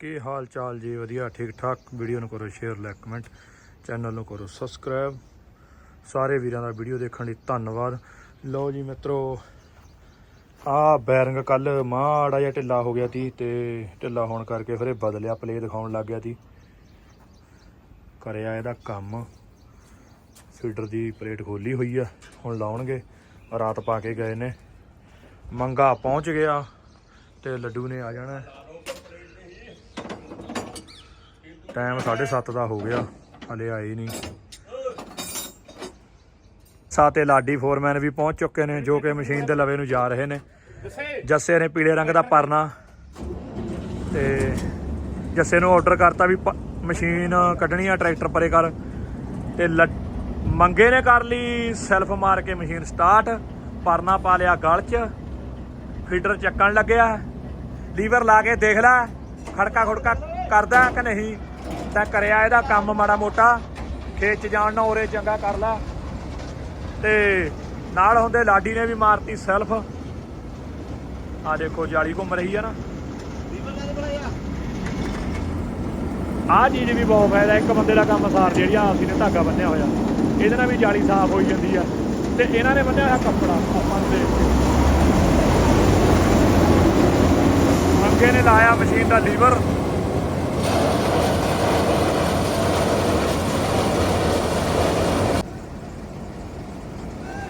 ਕੀ ਹਾਲ ਚਾਲ ਜੀ? ਵਧੀਆ, ਠੀਕ ਠਾਕ। ਵੀਡੀਓ ਨੂੰ ਕਰੋ ਸ਼ੇਅਰ ਲਾਈਕ ਕਮੈਂਟ ਚੈਨਲ ਨੂੰ ਕਰੋ ਸਬਸਕ੍ਰਾਈਬ ਸਾਰੇ ਵੀਰਾਂ ਦਾ ਵੀਡੀਓ ਦੇਖਣ ਲਈ ਧੰਨਵਾਦ। ਲਓ ਜੀ ਮਿੱਤਰੋ, ਆ ਬੈਰਿੰਗ ਕੱਲ ਮਾੜਾ ਜਿਹਾ ਢਿੱਲਾ ਹੋ ਗਿਆ ਸੀ ਤੇ ਢਿੱਲਾ ਹੋਣ ਕਰਕੇ ਫਿਰ ਇਹ ਬਦਲਿਆ ਪਲੇ ਦਿਖਾਉਣ ਲੱਗ ਗਿਆ ਸੀ। ਕਰਿਆ ਇਹਦਾ ਕੰਮ। ਫੀਡਰ ਦੀ ਪਲੇਟ ਖੋਲੀ ਹੋਈ ਆ, ਹੁਣ ਲਾਉਣਗੇ। ਰਾਤ ਪਾ ਕੇ ਗਏ ਨੇ। ਮੰਗਾ ਪਹੁੰਚ ਗਿਆ ਤੇ ਲੱਡੂ ਨੇ ਆ ਜਾਣਾ। ਟਾਈਮ 7:30 ਦਾ ਹੋ ਗਿਆ। ਹਲੇ ਆਏ ਨਹੀਂ ਸਾਤੇ ਲਾਡੀ ਫੋਰਮੈਨ ਵੀ ਪਹੁੰਚ ਚੁੱਕੇ ਨੇ ਜੋ ਕਿ ਮਸ਼ੀਨ ਦੇ ਲਵੇ ਨੂੰ ਜਾ ਰਹੇ ਨੇ। ਜੱਸੇ। ਨੇ ਪੀਲੇ ਰੰਗ ਦਾ ਪਰਨਾ। ਤੇ ਜੱਸੇ ਨੂੰ ਆਰਡਰ ਕਰਤਾ ਵੀ ਮਸ਼ੀਨ ਕੱਢਣੀ ਆ ਟਰੈਕਟਰ ਪਰੇ ਕਰ। ਤੇ ਮੰਗੇ ਨੇ ਕਰ ਲਈ ਸੈਲਫ ਮਾਰ ਕੇ ਮਸ਼ੀਨ ਸਟਾਰਟ ਪਰਨਾ ਪਾ ਲਿਆ ਗਲ 'ਚ। ਫੀਡਰ ਚੱਕਣ ਲੱਗਿਆ। ਲੀਵਰ ਲਾ ਕੇ ਦੇਖ ਲੈ। ਖੜਕਾ ਖੁੜਕਾ ਕਰਦਾ ਕਿ ਨਹੀਂ? ਤਾਂ ਕਰਿਆ ਇਹਦਾ ਕੰਮ ਮਾੜਾ ਮੋਟਾ। ਖੇਤ ਜਾਣ ਨਾ ਉਰੇ ਚੰਗਾ ਕਰ ਲਾ। ਤੇ ਨਾਲ ਹੁੰਦੇ ਲਾਡੀ ਨੇ ਵੀ ਮਾਰਤੀ ਸੈਲਫ। ਆ ਦੇਖੋ, ਜਾਲੀ ਘੁੰਮ ਰਹੀ ਆ ਨਾ। ਆਹ ਚੀਜ਼ ਵੀ ਬਹੁਤ ਫਾਇਦਾ, ਇੱਕ ਬੰਦੇ ਦਾ ਕੰਮ ਸਾਰ ਜਿਹੜੀ ਆ, ਅਸੀਂ ਨੇ ਧਾਗਾ ਬੰਨਿਆ ਹੋਇਆ। ਇਹਦੇ ਨਾਲ ਵੀ ਜਾਲੀ ਸਾਫ਼ ਹੋਈ ਜਾਂਦੀ ਆ। ਤੇ ਇਹਨਾਂ ਨੇ ਬੰਨਿਆ ਹੋਇਆ ਕੱਪੜਾ, ਆਪਾਂ ਨੂੰ ਦੇਖ ਨੇ ਲਾਇਆ ਮਸ਼ੀਨ ਦਾ ਲੀਵਰ।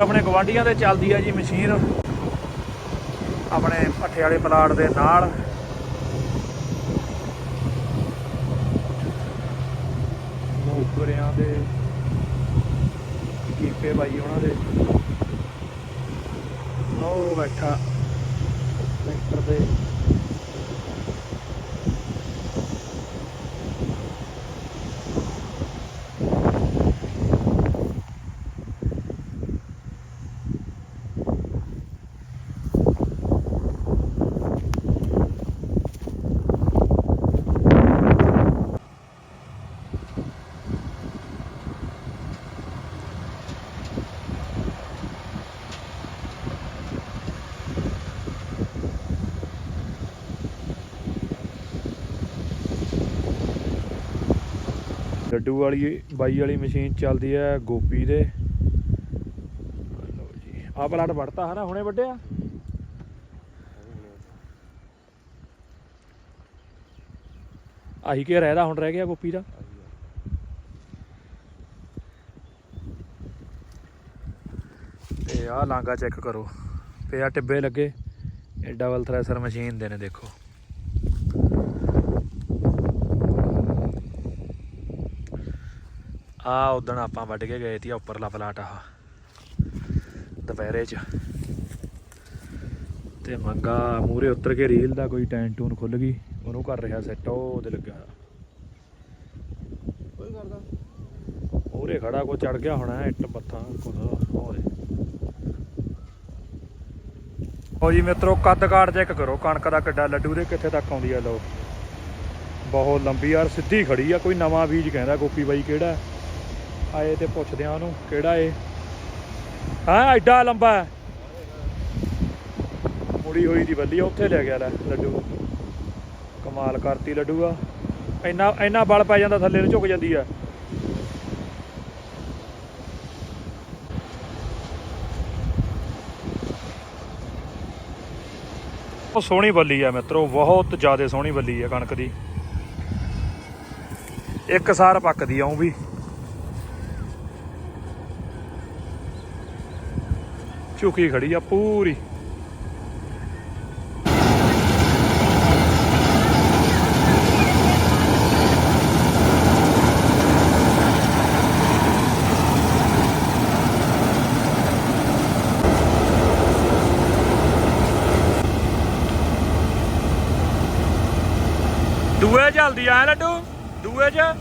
ਆਪਣੇ ਗਵਾਂਡੀਆਂ ਤੇ ਚੱਲਦੀ ਆ ਜੀ ਮਸ਼ੀਨ। ਆਪਣੇ ਪੱਠੇ ਵਾਲੇ ਪਲਾਟ ਦੇ ਨਾਲ। ਮੋਗਰਿਆਂ ਦੇ ਕੀਪੇ ਬਾਈ ਉਹਨਾਂ ਦੇ। ਉਹ ਬੈਠਾ ਟਰੈਕਟਰ ਦੇ ਲੱਡੂ ਵਾਲੀ ਬਾਈ ਵਾਲੀ ਮਸ਼ੀਨ ਚੱਲਦੀ ਹੈ ਗੋਪੀ ਦੇ। ਲਓ ਜੀ, ਆਹ ਪਲਾਟ ਵੜਤਾ ਹਨਾ ਹੁਣੇ ਵੱਢਿਆ? ਆਹੀ ਕੀ ਰਹਿਦਾ ਹੁਣ ਰਹਿ ਗਿਆ ਗੋਪੀ ਦਾ? ਤੇ ਆਹ ਲਾਂਗਾ ਚੈੱਕ ਕਰੋ, ਤੇ ਆ ਟਿੱਬੇ ਲੱਗੇ, ਇਹ ਡਬਲ ਥ੍ਰੈਸ਼ਰ ਮਸ਼ੀਨ ਦੇ ਨੇ ਦੇਖੋ। ਆ ਉਦਣ ਆਪਾਂ ਵੱਢ ਕੇ ਗਏ ਤੀ ਉੱਪਰਲਾ ਪਲਾਟ ਆਹ ਦੁਪਹਿਰੇ ਚ। ਤੇ ਮੰਗਾ ਮੂਰੇ ਉਤਰ ਕੇ ਰੀਲ ਦਾ ਕੋਈ ਟੈਨ ਟੂਨ ਖੁੱਲ ਗਈ ਉਹਨੂੰ ਕਰ ਰਿਹਾ ਸੈੱਟ ਉਹ ਉਹਦੇ ਲੱਗਿਆ ਕੋਈ ਕਰਦਾ ਮੂਰੇ ਖੜਾ ਕੋ ਚੜ ਗਿਆ ਹੋਣਾ ਇੱਟ ਪੱਥਾਂ ਕੁਝ ਹੋਏ ਹੋ ਜੀ ਮਿੱਤਰੋ ਕੱਦ ਕਾੜ ਚੈੱਕ ਕਰੋ ਕਣਕ ਦਾ ਕਿੱਡਾ ਲੱਡੂ ਦੇ ਕਿੱਥੇ ਤੱਕ ਆਉਂਦੀ ਆ ਲੋ ਬਹੁਤ ਲੰਬੀ ਯਾਰ ਸਿੱਧੀ ਖੜੀ ਆ ਕੋਈ ਨਵਾਂ ਬੀਜ ਕਹਿੰਦਾ ਗੋਪੀ ਬਾਈ ਕਿਹੜਾ? ਆਏ ਤੇ ਪੁੱਛਦੇ ਆ ਉਹਨੂੰ ਕਿਹੜਾ ਏ ਹਾਂ ਐਡਾ ਲੰਬਾ ਹੈ। ਮੁੜੀ ਹੋਈ ਦੀ ਬੱਲੀ ਆ, ਉੱਥੇ ਲੈ ਗਿਆ ਲੈ ਲੱਡੂ। ਕਮਾਲ ਕਰਤੀ ਲੱਡੂ ਆ। ਇੰਨਾ ਇੰਨਾ ਬਲ ਪੈ ਜਾਂਦਾ ਥੱਲੇ ਨੂੰ ਝੁਕ ਜਾਂਦੀ ਆ। ਉਹ ਸੋਹਣੀ ਬੱਲੀ ਆ ਮਿੱਤਰੋ ਬਹੁਤ ਜ਼ਿਆਦਾ ਸੋਹਣੀ ਬੱਲੀ ਆ ਕਣਕ ਦੀ। ਇੱਕ ਸਾਰ ਪੱਕਦੀ ਆਉਂ ਵੀ। ਝੁਕੀ ਖੜੀ ਆ ਪੂਰੀ। ਦੂਏ ਚੱਲਦੀ ਆ ਲੱਡੂ ਦੂਏ ਚ।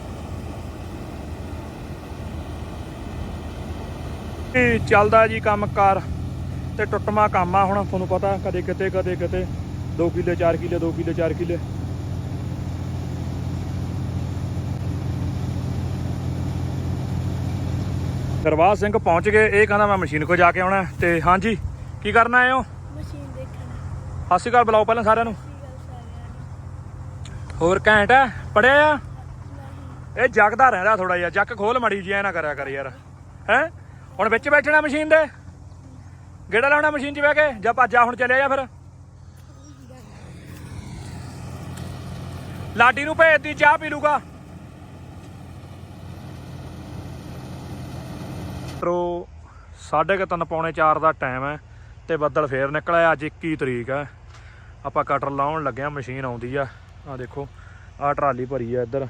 ਚੱਲਦਾ ਜੀ ਕੰਮਕਾਰ ਤੇ ਟੁੱਟਮਾ ਕੰਮ ਆ ਹੁਣ ਤੁਹਾਨੂੰ ਪਤਾ ਕਦੇ ਕਿਤੇ ਕਦੇ ਕਿਤੇ। 2 ਕਿੱਲੇ 4 ਕਿੱਲੇ 2 ਕਿੱਲੇ 4 ਕਿੱਲੇ। ਸਰਵਾਜ ਸਿੰਘ ਪਹੁੰਚ ਗਏ ਇਹ ਕਹਿੰਦਾ ਮੈਂ ਮਸ਼ੀਨ ਕੋ ਜਾ ਕੇ ਆਉਣਾ। ਤੇ ਹਾਂਜੀ ਕੀ ਕਰਨ ਆਏ ਹੋ? ਮਸ਼ੀਨ ਦੇਖਣ। ਸਤਿ ਸ਼੍ਰੀ ਅਕਾਲ ਬੁਲਾਓ ਪਹਿਲਾਂ ਸਾਰਿਆਂ ਨੂੰ। ਹੋਰ ਘੈਂਟ ਹੈ? ਪੜਿਆ ਆ? ਇਹ ਜਗਦਾ ਰਹਿੰਦਾ ਥੋੜਾ ਜਿਹਾ। ਜੱਕ ਖੋਲ ਮੜੀ ਜੀ ਐ ਨਾ ਕਰਿਆ ਕਰ ਯਾਰ। ਹੈ? ਹੁਣ ਵਿੱਚ ਬੈਠਣਾ ਮਸ਼ੀਨ ਦੇ? ਗੇੜਾ ਲਾਉਣਾ ਮਸ਼ੀਨ 'ਚ ਬਹਿ ਕੇ? ਜਾਂ ਭੱਜਾ ਹੁਣ ਚੱਲਿਆ ਜਾ ਫਿਰ? ਲਾਡੀ ਨੂੰ ਭੇਜਦੀ ਚਾਹ ਪੀ ਲੂਗਾ। ਤਰੋ ਸਾਢੇ ਕੁ ਤਿੰਨ ਪੌਣੇ 4 ਦਾ ਟਾਈਮ ਹੈ ਤੇ ਬੱਦਲ ਫੇਰ ਨਿਕਲਿਆ, ਅੱਜ 21 ਤਰੀਕ ਹੈ। ਆਪਾਂ ਕਟਰ ਲਾਉਣ ਲੱਗੇ ਆ ਮਸ਼ੀਨ ਆਉਂਦੀ ਆ। ਆ ਦੇਖੋ ਆ ਟਰਾਲੀ ਭਰੀ ਆ ਇੱਧਰ।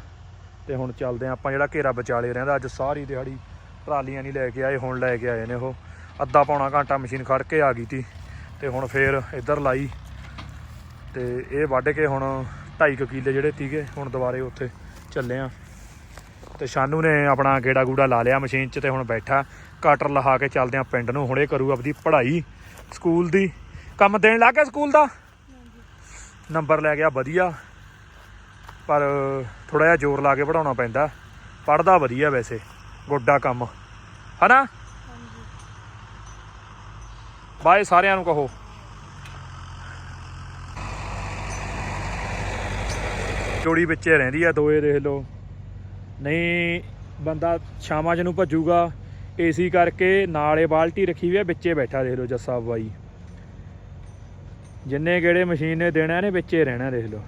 ਤੇ ਹੁਣ ਚੱਲਦੇ ਆ ਆਪਾਂ ਜਿਹੜਾ ਘੇਰਾ ਵਿਚਾਲੇ ਰਹਿੰਦਾ, ਅੱਜ ਸਾਰੀ ਦਿਹਾੜੀ ਟਰਾਲੀਆਂ ਨਹੀਂ ਲੈ ਕੇ ਆਏ, ਹੁਣ ਲੈ ਕੇ ਆਏ ਨੇ ਉਹ। ਅੱਧਾ ਪੌਣਾ ਘੰਟਾ ਮਸ਼ੀਨ ਖੜ ਕੇ ਆ ਗਈ ਤੀ ਤੇ ਹੁਣ ਫੇਰ ਇੱਧਰ ਲਾਈ ਤੇ ਇਹ ਵੱਢ ਕੇ ਹੁਣ 2.5 ਕਿੱਲੇ ਜਿਹੜੇ ਤੀਗੇ, ਹੁਣ ਦੁਬਾਰੇ ਉੱਥੇ ਚੱਲੇ ਆ। ਤੇ ਸ਼ਾਨੂ ਨੇ ਆਪਣਾ ਗੇੜਾ ਗੂੜਾ ਲਾ ਲਿਆ ਮਸ਼ੀਨ 'ਚ ਤੇ ਹੁਣ ਬੈਠਾ। ਕਟਰ ਲਹਾ ਕੇ ਚੱਲਦੇ ਆ ਪਿੰਡ ਨੂੰ, ਹੁਣੇ ਕਰੂ ਆਪਦੀ ਪੜ੍ਹਾਈ ਸਕੂਲ ਦੀ। ਕੰਮ ਦੇਣ ਲੱਗ ਗਿਆ ਸਕੂਲ ਦਾ? ਨੰਬਰ ਲੈ ਗਿਆ, ਵਧੀਆ। ਪਰ ਥੋੜਾ ਜਿਹਾ ਜ਼ੋਰ ਲਾ ਕੇ ਪੜਾਉਣਾ ਪੈਂਦਾ। ਪੜਦਾ ਵਧੀਆ ਵੈਸੇ, ਗੋਡਾ ਕੰਮ। ਹਨਾ? ਬਾਏ ਸਾਰਿਆਂ ਨੂੰ ਕਹੋ। ਜੋੜੀ ਵਿੱਚ ਰਹਿੰਦੀ ਆ ਦੋਏ, ਦੇਖ ਲਓ। ਨਹੀਂ, ਬੰਦਾ ਸ਼ਾਮਾਂ ਚ ਨੂੰ ਭੱਜੂਗਾ, ਏਸੀ ਕਰਕੇ ਨਾਲੇ ਬਾਲਟੀ ਰੱਖੀ ਹੋਈ ਆ, ਵਿੱਚੇ ਬੈਠਾ, ਦੇਖ ਲਓ ਜੱਸਾ ਬਾਈ। ਜਿੰਨੇ ਕਿਹੜੇ ਮਸ਼ੀਨ ਨੇ ਦੇਣਾ ਨੇ, ਵਿੱਚੇ ਰਹਿਣਾ, ਦੇਖ ਲਓ।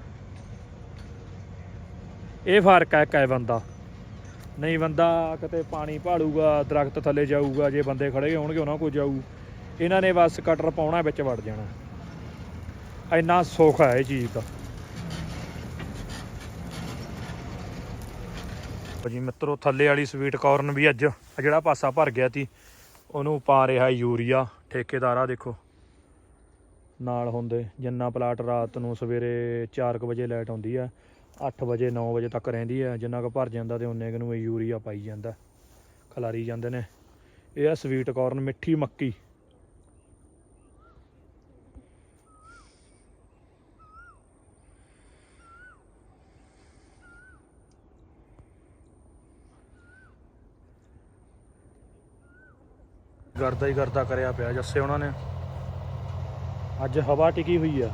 ਇਹ ਫ਼ਰਕ ਹੈ ਕੈ ਬੰਦਾ। ਨਹੀਂ, ਬੰਦਾ ਕਿਤੇ ਪਾਣੀ ਭਾਲੂਗਾ, ਦਰਖਤ ਥੱਲੇ ਜਾਊਗਾ, ਜੇ ਬੰਦੇ ਖੜੇ ਹੋਣਗੇ, ਉਹਨਾਂ ਕੋਲ ਜਾਊ। ਇਹਨਾਂ ਨੇ ਬਸ ਕਟਰ ਪਾਉਣਾ, ਵਿੱਚ ਵੜ ਜਾਣਾ। ਇੰਨਾ ਸੁੱਖ ਹੈ ਇਹ ਚੀਜ਼ ਦਾ। ਭਾਜੀ ਮਿੱਤਰੋ, ਥੱਲੇ ਵਾਲੀ ਸਵੀਟ ਕਾਰਨ ਵੀ ਅੱਜ ਜਿਹੜਾ ਪਾਸਾ ਭਰ ਗਿਆ ਸੀ, ਉਹਨੂੰ ਪਾ ਰਿਹਾ ਯੂਰੀਆ। ਠੇਕੇਦਾਰ ਆ ਦੇਖੋ, ਨਾਲ ਹੁੰਦੇ, ਜਿੰਨਾ ਪਲਾਟ ਰਾਤ ਨੂੰ ਸਵੇਰੇ 4:00 ਵਜੇ ਲਾਈਟ ਆਉਂਦੀ ਆ 8 ਵਜੇ 9 ਵਜੇ ਤੱਕ ਰਹਿੰਦੀ ਆ, ਜਿੰਨਾ ਕੁ ਭਰ ਜਾਂਦਾ ਤੇ ਉਹਨੇ ਕੁ ਨੂੰ ਇਹ ਯੂਰੀਆ ਪਾਈ ਜਾਂਦਾ। ਖਲਾਰੀ ਜਾਂਦੇ ਨੇ। ਇਹ ਆ ਸਵੀਟ ਕਾਰਨ ਮਿੱਠੀ ਮੱਕੀ। ਗਰਦਾ ਹੀ ਗਰਦਾ ਕਰਿਆ ਪਿਆ ਜੱਸੇ ਉਹਨਾਂ ਨੇ। ਅੱਜ ਹਵਾ ਟਿਕੀ ਹੋਈ ਆ।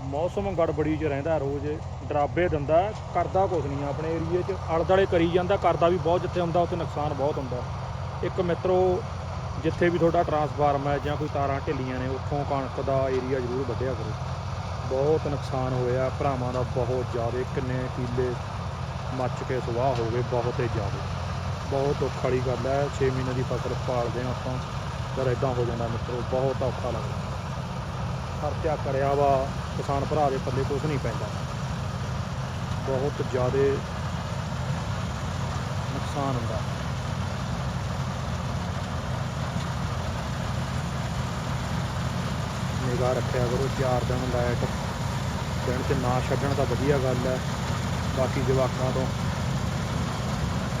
ਮੌਸਮ ਗੜਬੜੀ 'ਚ ਰਹਿੰਦਾ ਰੋਜ਼। ਡਰਾਬੇ ਦਿੰਦਾ, ਕਰਦਾ ਕੁਛ ਨਹੀਂ ਆਪਣੇ ਏਰੀਏ 'ਚ। ਆਲੇ ਕਰੀ ਜਾਂਦਾ, ਕਰਦਾ ਵੀ ਬਹੁਤ ਜਿੱਥੇ ਹੁੰਦਾ, ਉੱਥੇ ਨੁਕਸਾਨ ਬਹੁਤ ਹੁੰਦਾ। ਇੱਕ ਮਿੱਤਰੋ, ਜਿੱਥੇ ਵੀ ਤੁਹਾਡਾ ਟਰਾਂਸਫਾਰਮ ਹੈ ਜਾਂ ਕੋਈ ਤਾਰਾਂ ਢਿੱਲੀਆਂ ਨੇ, ਉੱਥੋਂ ਕਣਕ ਦਾ ਏਰੀਆ ਜ਼ਰੂਰ ਵੱਢਿਆ ਕਰੋ। ਬਹੁਤ ਨੁਕਸਾਨ ਹੋਇਆ, ਭਰਾਵਾਂ ਦਾ ਬਹੁਤ ਜ਼ਿਆਦਾ, ਕਿੰਨੇ ਕਿੱਲੇ ਮੱਚ ਕੇ ਸੁਆਹ ਹੋ ਗਏ, ਬਹੁਤ ਹੀ ਜ਼ਿਆਦਾ। ਬਹੁਤ ਦੁੱਖ ਵਾਲੀ ਗੱਲ ਹੈ। 6 ਮਹੀਨੇ ਦੀ ਫਸਲ ਪਾਲਦੇ ਹਾਂ ਆਪਾਂ। ਪਰ ਇਦਾਂ ਹੋ ਜਾਂਦਾ ਮਿੱਤਰੋ, ਬਹੁਤ ਔਖਾ ਲੱਗਦਾ। ਖਰਚਾ ਕਰਿਆ ਵਾ, ਕਿਸਾਨ ਭਰਾ ਦੇ ਪੱਲੇ ਕੁਝ ਨਹੀਂ ਪੈਂਦਾ। ਬਹੁਤ ਜ਼ਿਆਦਾ ਨੁਕਸਾਨ ਹੁੰਦਾ। ਨਿਗਾਹ ਰੱਖਿਆ ਕਰੋ, ਚਾਰ ਦਿਨ ਲਾਈਟ, ਦਿਨ 'ਚ ਨਾ ਛੱਡਣ ਤਾਂ ਵਧੀਆ ਗੱਲ ਹੈ। ਬਾਕੀ ਜਵਾਕਾਂ ਤੋਂ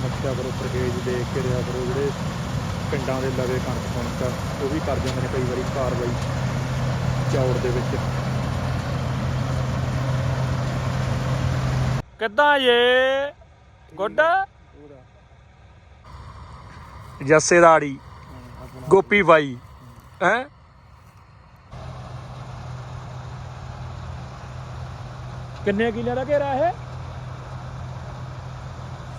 ਰੱਖਿਆ ਕਰੋ ਪਰਹੇਜ਼ ਦੇਖ ਕੇ ਰਿਹਾ ਕਰੋ ਜਿਹੜੇ ਪਿੰਡਾਂ ਦੇ ਲਵੇ ਕਣਕ ਕਣਕ ਉਹ ਵੀ ਕਰ ਜਾਂਦੇ ਨੇ ਕਈ ਵਾਰੀ ਕਾਰਵਾਈ ਚੌੜ ਦੇ ਵਿੱਚ। ਕਿੱਦਾਂ ਜੇ? ਗੁੱਡ? ਜੱਸੇ ਦਾੜੀ ਗੋਪੀ ਬਾਈ ਹੈ? ਕਿੰਨੇ ਕਿੱਲਿਆਂ ਦਾ ਘੇਰਾ ਇਹ?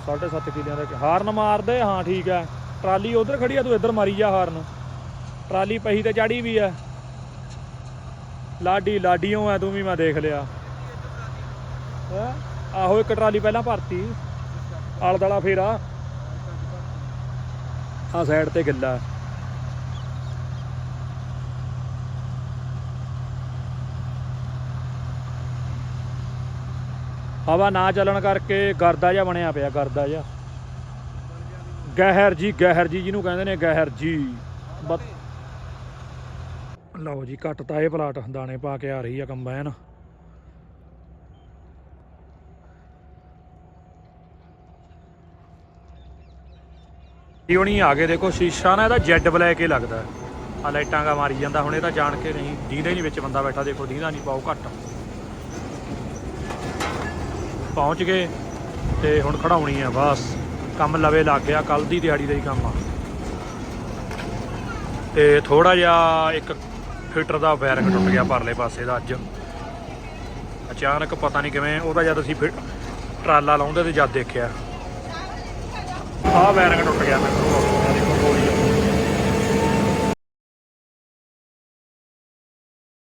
ਸਾਢੇ ਸੱਤ ਕਿੱਲਿਆਂ ਦਾ ਹਾਰਨ ਮਾਰਦੇ, ਹਾਂ, ਠੀਕ ਹੈ। ਟਰਾਲੀ ਉਧਰ ਖੜੀ ਆ, ਤੂੰ ਇੱਧਰ ਮਾਰੀ ਜਾ ਹਾਰਨ। ਟਰਾਲੀ ਪਹੀ ਤੇ ਚੜੀ ਵੀ ਆ ਲਾਡੀ, ਲਾਡੀਓ ਆ ਤੂੰ ਵੀ ਮੈਂ ਦੇਖ ਲਿਆ। ਆਹੋ, ਇੱਕ ਟਰਾਲੀ ਪਹਿਲਾਂ ਭਰਤੀ। ਆਲ ਦਲਾ ਫੇਰਾ। ਆ ਸਾਈਡ ਤੇ ਗਿੱਲਾ ਹਵਾ ਨਾ ਚੱਲਣ ਕਰਕੇ ਗਰਦਾ ਜਿਹਾ ਬਣਿਆ ਪਿਆ, ਗਰਦਾ ਜਿਹਾ। ਗਹਿਰ ਜੀ ਗਹਿਰ ਜੀ ਜਿਹਨੂੰ ਕਹਿੰਦੇ ਨੇ, ਗਹਿਰ ਜੀ। ਬਤ ਲਓ ਜੀ ਕੱਟਤਾ ਇਹ ਪਲਾਟ ਦਾਣੇ ਪਾ ਕੇ ਆ ਰਹੀ ਆ ਕੰਬਾਈਨ ਯੂਣੀ ਆ ਗਏ, ਦੇਖੋ, ਸ਼ੀਸ਼ਾ ਨਾ ਇਹਦਾ ਜੈਡ ਬਲੈਕ ਹੀ ਲੱਗਦਾ। ਆ ਲਾਈਟਾਂ ਦਾ ਮਾਰੀ ਜਾਂਦਾ, ਹੁਣ ਇਹ ਤਾਂ ਜਾਣ ਕੇ ਨਹੀਂ, ਦੀਦਾ ਹੀ ਨਹੀਂ ਵਿੱਚ ਬੰਦਾ ਬੈਠਾ, ਦੇਖੋ, ਦੀਦਾ ਨਹੀਂ ਪਾਓ ਘੱਟ। ਪਹੁੰਚ ਗਏ ਤੇ ਹੁਣ ਖੜਾਉਣੀ ਆ, ਬਸ। ਕੰਮ ਲਵੇ ਲੱਗ ਗਿਆ ਕੱਲ ਦੀ ਦਿਹਾੜੀ ਦਾ ਹੀ ਕੰਮ ਆ। ਤੇ ਥੋੜਾ ਜਿਹਾ ਇੱਕ ਫੀਟਰ ਦਾ ਬੈਰਿੰਗ ਟੁੱਟ ਗਿਆ ਪਰਲੇ ਪਾਸੇ ਦਾ ਅੱਜ। ਅਚਾਨਕ ਪਤਾ ਨਹੀਂ ਕਿਵੇਂ, ਉਹਦਾ ਜਦ ਅਸੀਂ ਫਿ- ਟਰਾਲਾ ਲਾਉਂਦੇ ਤੇ ਜਦ ਦੇਖਿਆ। ਆਹ ਬੈਰਿੰਗ ਟੁੱਟ ਗਿਆ ਮੈਨੂੰ